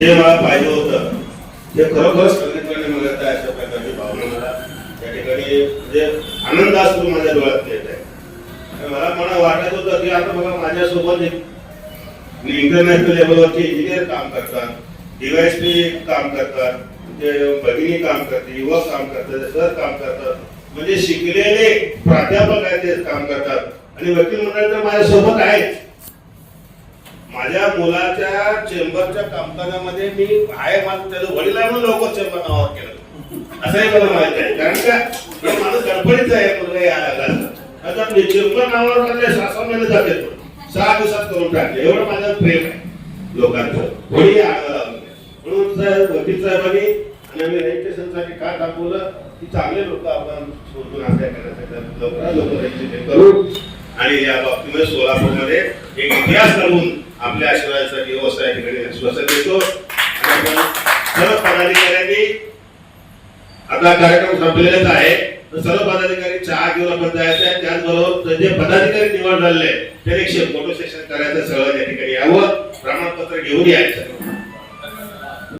जे मला पाहिजे होतं. ते खरोखरच सांगितल्याने मला त्या अशा प्रकारची भावना मला त्या ठिकाणी म्हणजे आनंद असतो माझ्या डोळ्यात येत आहे. मला मला वाटत होतं की आता बघा माझ्यासोबत एक इंटरनॅशनल लेवलवरचे इंजिनियर काम करतात डीवायसपी काम करतात ते भगिनी काम करते युवक काम करतात सर काम करतात. म्हणजे शिकलेले प्राध्यापक आहेत ते काम करतात. आणि वकील मंडळ तर माझ्यासोबत आहेच माझ्या मुलाच्या चेंबरच्या कामकाजामध्ये मी आहे माझं त्याचं वडील आहे म्हणून लवकर चेंबर नावावर केलं. असंही मला माहीत आहे. कारण का माझं माणूस गडबडीचा आहे मुलगा या आता मी चेंबर नावावर म्हणजे सहा महिने जाते. सहा दिवसात करून टाकले. एवढं माझं प्रेम आहे लोकांचं. कोणी म्हणून साहेब वकील साहेबांनी आणि आम्ही रजिस्ट्रेशनसाठी का दाखवलं की चांगले लोक आपण शोधून अभ्यास करण्यासाठी लवकरात लवकर रजिस्ट्रेशन करू. आणि या बाबतीमध्ये सोलापूरमध्ये एक इतिहास घडवून आपल्या आशीर्वादासाठी दिवस ठिकाणी आश्वासन देतो. सर्व पदाधिकाऱ्यांनी आता कार्यक्रम संपलेलाच आहे. तर सर्व पदाधिकारी चहा घेऊन आपण जायचं आहे. त्याचबरोबर जे पदाधिकारी निवड झालेले आहेत, त्यांनी फोटो सेशन करायचं सगळं त्या ठिकाणी यावं. प्रमाणपत्र घेऊन यायचं